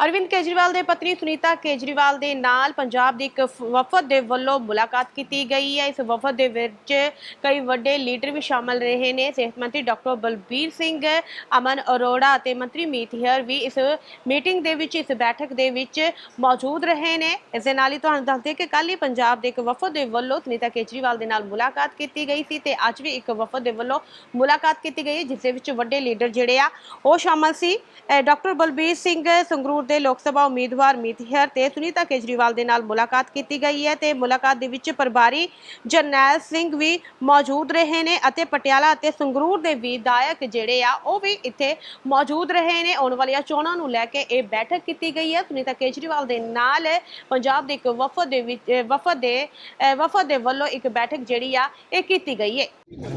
ਅਰਵਿੰਦ ਕੇਜਰੀਵਾਲ ਦੇ ਪਤਨੀ ਸੁਨੀਤਾ ਕੇਜਰੀਵਾਲ ਦੇ ਨਾਲ ਪੰਜਾਬ ਦੀ ਇੱਕ ਵਫਦ ਦੇ ਵੱਲੋਂ ਮੁਲਾਕਾਤ ਕੀਤੀ ਗਈ ਹੈ। ਇਸ ਵਫਦ ਦੇ ਵਿੱਚ ਕਈ ਵੱਡੇ ਲੀਡਰ ਵੀ ਸ਼ਾਮਲ ਰਹੇ ਨੇ। ਸਿਹਤ ਮੰਤਰੀ ਡਾਕਟਰ ਬਲਬੀਰ ਸਿੰਘ, ਅਮਨ ਅਰੋੜਾ ਅਤੇ ਮੰਤਰੀ ਮੀਤ ਹੇਅਰ ਵੀ ਇਸ ਮੀਟਿੰਗ ਦੇ ਵਿੱਚ, ਇਸ ਬੈਠਕ ਦੇ ਵਿੱਚ ਮੌਜੂਦ ਰਹੇ ਨੇ। ਇਸ ਦੇ ਨਾਲ ਹੀ ਤੁਹਾਨੂੰ ਦੱਸਦੇ ਕਿ ਕੱਲ ਹੀ ਪੰਜਾਬ ਦੇ ਇੱਕ ਵਫਦ ਦੇ ਵੱਲੋਂ ਸੁਨੀਤਾ ਕੇਜਰੀਵਾਲ ਦੇ ਨਾਲ ਮੁਲਾਕਾਤ ਕੀਤੀ ਗਈ ਸੀ ਤੇ ਅੱਜ ਵੀ ਇੱਕ ਵਫਦ ਦੇ ਵੱਲੋਂ ਮੁਲਾਕਾਤ ਕੀਤੀ ਗਈ ਜਿਸ ਦੇ ਵਿੱਚ ਵੱਡੇ ਲੀਡਰ ਜਿਹੜੇ ਆ, ਉਹ ਸ਼ਾਮਲ ਸੀ। ਡਾਕਟਰ ਬਲਬੀਰ ਸਿੰਘ ਸੰਗਰੂਰ ਦੇ ਲੋਕ ਸਭਾ ਉਮੀਦਵਾਰ ਮੀਤ ਹੇਅਰ ਤੇ ਸੁਨੀਤਾ ਕੇਜਰੀਵਾਲ ਦੇ ਨਾਲ ਮੁਲਾਕਾਤ ਕੀਤੀ ਗਈ ਹੈ ਤੇ ਮੁਲਾਕਾਤ ਦੇ ਵਿੱਚ ਪ੍ਰਭਾਰੀ ਜਰਨੈਲ ਸਿੰਘ ਵੀ ਮੌਜੂਦ ਰਹੇ ਨੇ ਅਤੇ ਪਟਿਆਲਾ ਅਤੇ ਸੰਗਰੂਰ ਦੇ ਵਿਧਾਇਕ ਜਿਹੜੇ ਆ ਉਹ ਵੀ ਇੱਥੇ ਮੌਜੂਦ ਰਹੇ ਨੇ ਆਉਣ ਵਾਲੀਆਂ ਚੋਣਾਂ ਨੂੰ ਲੈ ਕੇ ਇਹ ਬੈਠਕ ਕੀਤੀ ਗਈ ਹੈ ਸੁਨੀਤਾ ਕੇਜਰੀਵਾਲ ਦੇ ਨਾਲ ਪੰਜਾਬ ਦੇ ਇੱਕ ਵਫਦ ਦੇ ਵਿੱਚ ਅਹ ਵਫਦ ਦੇ ਅਹ ਵਫਦ ਦੇ ਵੱਲੋਂ ਇੱਕ ਬੈਠਕ ਜਿਹੜੀ ਆ ਇਹ ਕੀਤੀ ਗਈ ਹੈ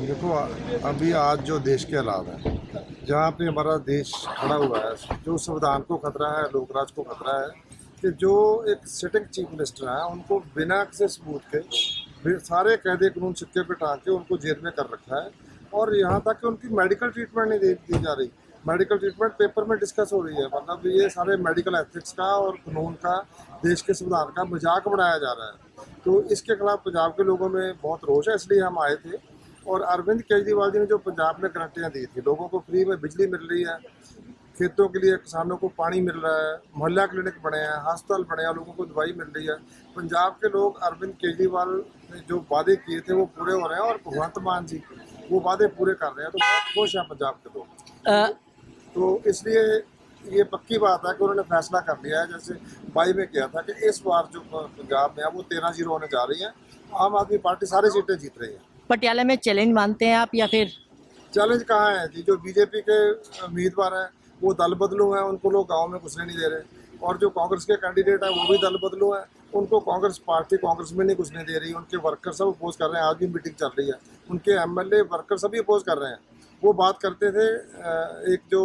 देखो अभी आज जो देश के हालात हैं जहाँ पे हमारा देश खड़ा हुआ है, जो संविधान को खतरा है, लोकराज को खतरा है, कि जो एक सिटिंग चीफ मिनिस्टर हैं, उनको बिना किसी सबूत के सारे कैदे कानून सिक्के पे टांग के उनको जेल में कर रखा है और यहाँ तक कि उनकी मेडिकल ट्रीटमेंट नहीं दे, दी जा रही। मेडिकल ट्रीटमेंट पेपर में डिस्कस हो रही है मतलब ये सारे मेडिकल एथिक्स का और कानून का, देश के संविधान का मज़ाक बनाया जा रहा है। तो इसके खिलाफ पंजाब के लोगों में बहुत रोष है, इसलिए हम आए थे। और अरविंद केजरीवाल जी ने जो पंजाब में गारंटियाँ दी थी लोगों को फ्री में बिजली मिल रही है खेतों के लिए किसानों को पानी मिल रहा है मोहल्ला क्लिनिक बने हैं हस्पताल बने हैं लोगों को दवाई मिल रही है। पंजाब के लोग अरविंद केजरीवाल ने जो वादे किए थे वो पूरे हो रहे हैं और भगवंत मान जी वो वादे पूरे कर रहे हैं। तो बहुत खुश हैं पंजाब के लोग। तो इसलिए ये पक्की बात है कि उन्होंने फैसला कर लिया है जैसे बाई में किया था कि इस बार जो पंजाब में है वो तेरह ज़ीरो होने जा रही है। आम आदमी पार्टी सारी सीटें जीत रही है। पटियाला में चैलेंज मानते हैं आप या फिर? चैलेंज कहाँ है जी? जो बीजेपी के उम्मीदवार हैं, वो दल बदलू हैं, उनको लोग गाँव में घुसने नहीं दे रहे। और जो कांग्रेस के कैंडिडेट हैं, वो भी दल बदलू हैं। उनको कांग्रेस पार्टी कांग्रेस में नहीं घुसने दे रही। उनके वर्कर सब अपोज कर रहे हैं। आज भी मीटिंग चल रही है। उनके एमएलए वर्कर सभी अपोज कर रहे हैं। वो बात करते थे एक जो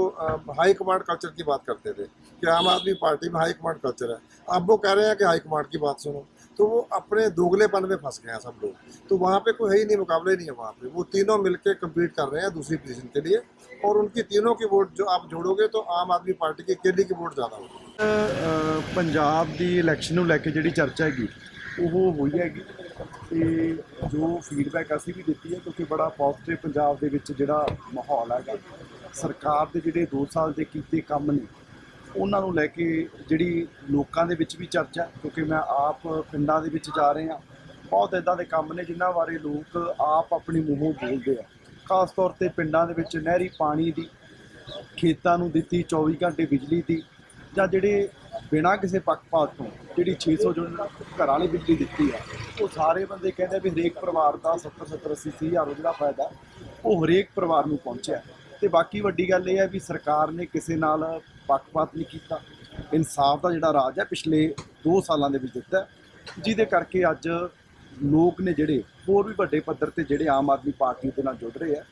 हाई कमांड कल्चर की बात करते थे कि आम आदमी पार्टी में हाई कमांड कल्चर है। अब वो कह रहे हैं कि हाई कमांड की बात सुनो। तो वो अपने दोगलेपन में फंस गए हैं सब लोग तो वहाँ पे कोई है ही नहीं मुकाबला ही नहीं है वहाँ पे वो तीनों मिलके कम्पीट कर रहे हैं दूसरी पोजीशन के लिए और उनकी तीनों की वोट जो आप जोड़ोगे तो आम आदमी पार्टी की अकेली की वोट ज़्यादा होगी ਅ, ਪੰਜਾਬ ਦੀ ਇਲੈਕਸ਼ਨ ਨੂੰ ਲੈ ਕੇ ਜਿਹੜੀ ਚਰਚਾ ਹੈਗੀ ਉਹ ਹੋਈ ਹੈਗੀ ਤੇ ਜੋ ਫੀਡਬੈਕ ਅਸੀਂ ਵੀ ਦਿੱਤੀ ਹੈ ਕਿਉਂਕਿ ਬੜਾ ਪੋਜ਼ਿਟਿਵ ਪੰਜਾਬ ਦੇ ਵਿੱਚ ਜਿਹੜਾ ਮਾਹੌਲ ਹੈਗਾ ਸਰਕਾਰ ਦੇ ਜਿਹੜੇ 2 ਸਾਲ ਦੇ ਕੀਤੇ ਕੰਮ ਨੇ ਉਹਨਾਂ ਨੂੰ ਲੈ ਕੇ ਜਿਹੜੀ ਲੋਕਾਂ ਦੇ ਵਿੱਚ ਵੀ ਚਰਚਾ, ਕਿਉਂਕਿ ਮੈਂ ਆਪ ਪਿੰਡਾਂ ਦੇ ਵਿੱਚ ਜਾ ਰਹੇ ਹਾਂ ਬਹੁਤ ਇਦਾਂ ਦੇ ਕੰਮ ਨੇ ਜਿਨ੍ਹਾਂ ਬਾਰੇ ਲੋਕ ਆਪ ਆਪਣੀ ਮੂੰਹੋਂ ਬੋਲਦੇ ਆ। ਖਾਸ ਤੌਰ ਤੇ ਪਿੰਡਾਂ ਦੇ ਵਿੱਚ ਨਹਿਰੀ ਪਾਣੀ ਦੀ, ਖੇਤਾਂ ਨੂੰ ਦਿੱਤੀ 24 ਘੰਟੇ ਬਿਜਲੀ ਦੀ, ਜਾਂ ਜਿਹੜੇ ਬਿਨਾਂ ਕਿਸੇ ਪੱਖਪਾਤ ਤੋਂ ਜਿਹੜੀ 600 ਜੋ ਘਰਾਂ ਵਾਲੀ ਬਿਜਲੀ ਦਿੱਤੀ ਆ, ਉਹ ਸਾਰੇ ਬੰਦੇ ਕਹਿੰਦੇ ਵੀ ਹਰੇਕ ਪਰਿਵਾਰ ਦਾ 70 70 80 ਅੱਸੀ ਹਜ਼ਾਰ ਜਿਹੜਾ ਫਾਇਦਾ, ਉਹ ਹਰੇਕ ਪਰਿਵਾਰ ਨੂੰ ਪਹੁੰਚਿਆ। ਤੇ ਬਾਕੀ ਵੱਡੀ ਗੱਲ ਇਹ ਹੈ ਵੀ ਸਰਕਾਰ ਨੇ ਕਿਸੇ ਨਾਲ ਪੱਖਪਾਤ ਨਹੀਂ ਕੀਤਾ ਇਨਸਾਫ ਦਾ ਜਿਹੜਾ ਰਾਜ ਹੈ ਪਿਛਲੇ 2 ਸਾਲਾਂ ਦੇ ਵਿੱਚ ਦਿੱਤਾ ਹੈ, ਜਿਹਦੇ ਕਰਕੇ ਅੱਜ ਲੋਕ ਨੇ ਜਿਹੜੇ ਹੋਰ ਵੀ ਵੱਡੇ ਪੱਧਰ ਤੇ ਜਿਹੜੇ ਆਮ ਆਦਮੀ ਪਾਰਟੀ ਦੇ ਨਾਲ ਜੁੜ ਰਹੇ ਆ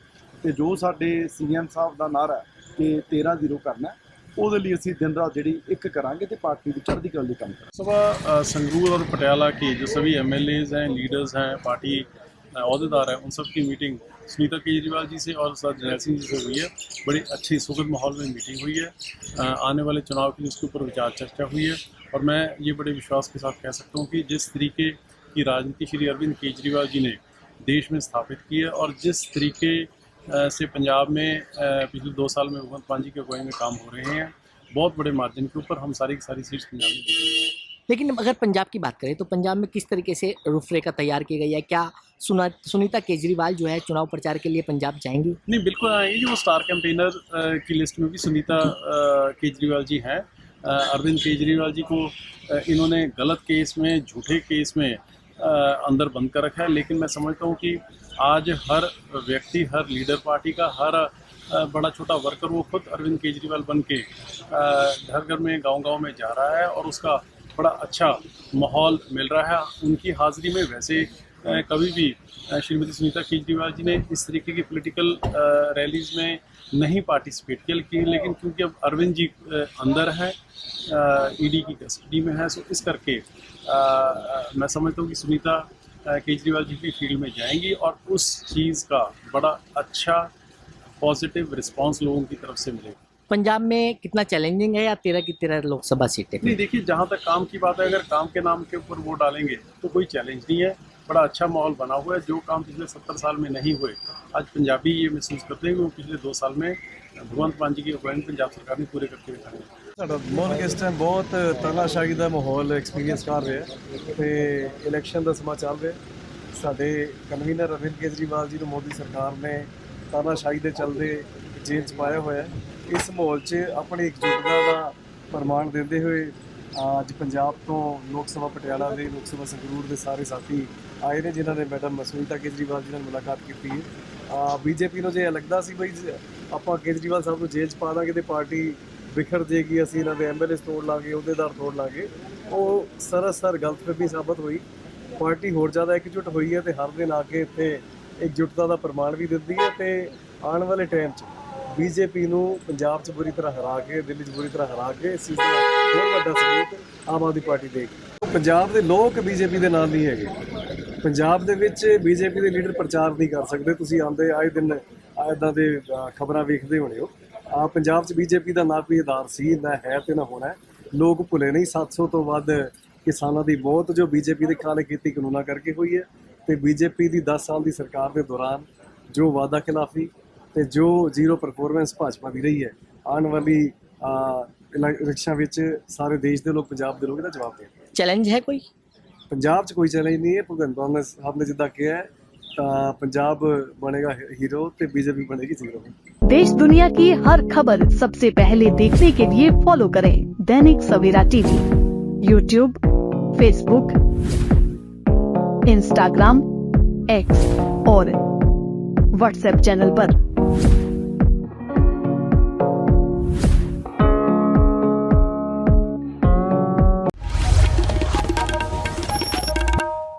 ਤੇ ਜੋ ਸਾਡੇ ਸੀਐਮ ਸਾਹਿਬ ਦਾ ਨਾਰਾ ਹੈ ਕਿ 13 ਜ਼ੀਰੋ ਕਰਨਾ ਹੈ, ਉਹਦੇ ਲਈ ਅਸੀਂ ਦਿਨ ਰਾਤ ਜਿਹੜੀ ਇੱਕ ਕਰਾਂਗੇ ਤੇ ਪਾਰਟੀ ਦੀ ਚੜ੍ਹਦੀ ਕਲਾ ਲਈ ਕੰਮ ਕਰਾਂਗੇ सुबह अ, संगरूर और पटियाला के जो सभी एम हैं लीडर्स हैं पार्टी अ, अहदेदार हैं उन सब की मीटिंग सुनीता केजरीवाल जी से और सर जरनैल सिंह जी से हुई है। बड़ी अच्छी सुखद माहौल में मीटिंग हुई है। आने वाले चुनाव के लिए उसके ऊपर विचार चर्चा हुई है और मैं ये बड़े विश्वास के साथ कह सकता हूँ कि जिस तरीके की राजनीति श्री अरविंद केजरीवाल जी ने देश में स्थापित की है और जिस तरीके से पंजाब में पिछले दो साल में भगवंत मान जी के अगुवाई में काम हो रहे हैं, बहुत बड़े मार्जिन के ऊपर हम सारी की सारी सीट्स पंजाब में लेकिन अगर पंजाब की बात करें तो पंजाब में किस तरीके से रूपरेखा तैयार की गई है? क्या सुना, सुनीता केजरीवाल जो है चुनाव प्रचार के लिए पंजाब जाएँगी? नहीं, बिल्कुल आएँगे जो स्टार कैंपेनर की लिस्ट में भी सुनीता केजरीवाल जी हैं। अरविंद केजरीवाल जी को इन्होंने गलत केस में, झूठे केस में अंदर बंद कर रखा है। लेकिन मैं समझता हूँ कि आज हर व्यक्ति, हर लीडर पार्टी का, हर बड़ा छोटा वर्कर वो खुद अरविंद केजरीवाल बन के घर घर में गाँव गाँव में जा रहा है और उसका बड़ा अच्छा माहौल मिल रहा है। उनकी हाजिरी में वैसे कभी भी श्रीमती सुनीता केजरीवाल जी ने इस तरीके की पॉलिटिकल रैलीज में नहीं पार्टिसिपेट किया, लेकिन लेकिन क्योंकि अब अरविंद जी अंदर है ईडी की कस्टडी में है सो इस करके मैं समझता हूँ कि सुनीता केजरीवाल जी भी फ़ील्ड में जाएँगी और उस चीज़ का बड़ा अच्छा पॉजिटिव रिस्पांस लोगों की तरफ़ से मिलेगा। पंजाब में कितना चैलेंजिंग है या तेरह की तेरह लोकसभा सीटें नहीं देखिए जहाँ तक काम की बात है अगर काम के नाम के ऊपर वोट डालेंगे तो कोई चैलेंज नहीं है बड़ा अच्छा माहौल बना हुआ है जो काम पिछले सत्तर साल में नहीं हुए आज पंजाबी ये महसूस करते हैं कि वो पिछले दो साल में भगवंत मान जी की अगुवाई पंजाब सरकार ने पूरे करके दिखाए हैं ਸਾਡਾ ਮੁਲਕ ਇਸ ਟਾਈਮ ਬਹੁਤ ਤਾਨਾਸ਼ਾਹੀ ਦਾ ਮਾਹੌਲ ਐਕਸਪੀਰੀਅੰਸ ਕਰ ਰਿਹਾ ਹੈ ਤੇ ਇਲੈਕਸ਼ਨ ਦਾ ਸਮਾਂ ਚੱਲ ਰਿਹਾ ਸਾਡੇ ਕਨਵੀਨਰ ਅਰਵਿੰਦ ਕੇਜਰੀਵਾਲ ਜੀ ਨੂੰ ਮੋਦੀ ਸਰਕਾਰ ਨੇ ਤਾਨਾਸ਼ਾਹੀ ਦੇ ਚੱਲਦੇ ਜੇਲ੍ਹ 'ਚ ਪਾਇਆ ਹੋਇਆ ਇਸ ਮਾਹੌਲ 'ਚ ਆਪਣੀ ਇਕਜੁੱਟਤਾ ਦਾ ਪ੍ਰਮਾਣ ਦਿੰਦੇ ਹੋਏ ਅੱਜ ਪੰਜਾਬ ਤੋਂ ਲੋਕ ਸਭਾ ਪਟਿਆਲਾ ਦੇ, ਲੋਕ ਸਭਾ ਸੰਗਰੂਰ ਦੇ ਸਾਰੇ ਸਾਥੀ ਆਏ ਨੇ, ਜਿਨ੍ਹਾਂ ਨੇ ਮੈਡਮ ਸੁਨੀਤਾ ਕੇਜਰੀਵਾਲ ਜੀ ਨਾਲ ਮੁਲਾਕਾਤ ਕੀਤੀ ਹੈ। ਬੀਜੇਪੀ ਨੂੰ ਜੇ ਇਹ ਲੱਗਦਾ ਸੀ ਬਈ ਆਪਾਂ ਕੇਜਰੀਵਾਲ ਸਾਹਿਬ ਨੂੰ ਜੇਲ੍ਹ 'ਚ ਪਾ ਦਾਂਗੇ ਤੇ ਪਾਰਟੀ ਵਿਖਰ ਜੇਗੀ, ਅਸੀਂ ਇਹਨਾਂ ਦੇ ਐਮਐਲਏ ਤੋੜ ਲਾਂਗੇ, ਅਹੁਦੇਦਾਰ ਤੋੜ ਲਾਂਗੇ, ਉਹ ਸਰਾਸਰ ਗਲਤਫਹਿਮੀ ਸਾਬਤ ਹੋਈ। ਪਾਰਟੀ ਹੋਰ ਜ਼ਿਆਦਾ ਇਕਜੁੱਟ ਹੋਈ ਹੈ ਤੇ ਹਰ ਦਿਨ ਆ ਕੇ ਇੱਥੇ ਇਕਜੁੱਟਤਾ ਦਾ ਪ੍ਰਮਾਣ ਵੀ ਦਿੰਦੀ ਹੈ ਤੇ ਆਉਣ ਵਾਲੇ ਟਾਈਮ 'ਚ ਬੀਜੇਪੀ ਨੂੰ ਪੰਜਾਬ 'ਚ ਬੁਰੀ ਤਰ੍ਹਾਂ ਹਰਾ ਕੇ, ਦਿੱਲੀ 'ਚ ਬੁਰੀ ਤਰ੍ਹਾਂ ਹਰਾ ਕੇ ਇਸ ਚੀਜ਼ ਦਾ ਬਹੁਤ ਵੱਡਾ ਸਬੂਤ ਆਮ ਆਦਮੀ ਪਾਰਟੀ ਦੇਗੀ ਪੰਜਾਬ ਦੇ ਲੋਕ ਬੀਜੇਪੀ ਦੇ ਨਾਲ ਨਹੀਂ ਹੈਗੇ। ਪੰਜਾਬ ਦੇ ਵਿੱਚ ਬੀਜੇਪੀ ਦੇ ਲੀਡਰ ਪ੍ਰਚਾਰ ਨਹੀਂ ਕਰ ਸਕਦੇ। ਤੁਸੀਂ ਆਉਂਦੇ ਆਏ ਦਿਨ ਇਦਾਂ ਦੇ ਖਬਰਾਂ ਵੇਖਦੇ ਹੋਣੇ ਹੋ। ਆ ਪੰਜਾਬ 'ਚ ਬੀਜੇਪੀ ਦਾ ਨਾ ਕੋਈ ਆਧਾਰ ਸੀ, ਨਾ ਹੈ ਤੇ ਨਾ ਹੋਣਾ। ਲੋਕ ਭੁੱਲੇ ਨਹੀਂ। 700 ਤੋਂ ਵੱਧ ਕਿਸਾਨਾਂ ਦੀ ਮੌਤ ਜੋ ਬੀਜੇਪੀ ਦੇ ਕਾਲੇ ਖੇਤੀ ਕਾਨੂੰਨਾਂ ਕਰਕੇ ਹੋਈ ਹੈ ਤੇ ਬੀਜੇਪੀ ਦੀ 10 ਸਾਲ ਦੀ ਸਰਕਾਰ ਦੇ ਦੌਰਾਨ ਜੋ ਵਾਅਦਾ ਖਿਲਾਫੀ ਤੇ ਜੋ ਜ਼ੀਰੋ ਪਰਫਾਰਮੈਂਸ ਭਾਜਪਾ ਦੀ ਰਹੀ ਹੈ ਆਉਣ ਵਾਲੀ ਇਲੈਕਸ਼ਨ ਵਿੱਚ ਸਾਰੇ ਦੇਸ਼ ਦੇ ਲੋਕ ਪੰਜਾਬ ਦੇ ਲੋਕ ਇਹਦਾ ਜਵਾਬ ਦੇਣਗੇ चैलेंज है कोई ਪੰਜਾਬ 'ਚ ਕੋਈ ਚੈਲੰਜ ਨਹੀਂ ਹੈ ਭਗਵੰਤ ਮਾਨ ਨੇ ਸਾਹਿਬ ਨੇ ਜਿੱਦਾਂ ਕਿਹਾ ਹੈ ਤਾਂ ਪੰਜਾਬ ਬਣੇਗਾ ਹੀਰੋ ਤੇ ਬੀਜੇਪੀ ਬਣੇਗੀ ਜ਼ੀਰੋ देश दुनिया की हर खबर सबसे पहले देखने के लिए फॉलो करें Dainik Savera TV YouTube Facebook Instagram X और व्हाट्सएप चैनल पर।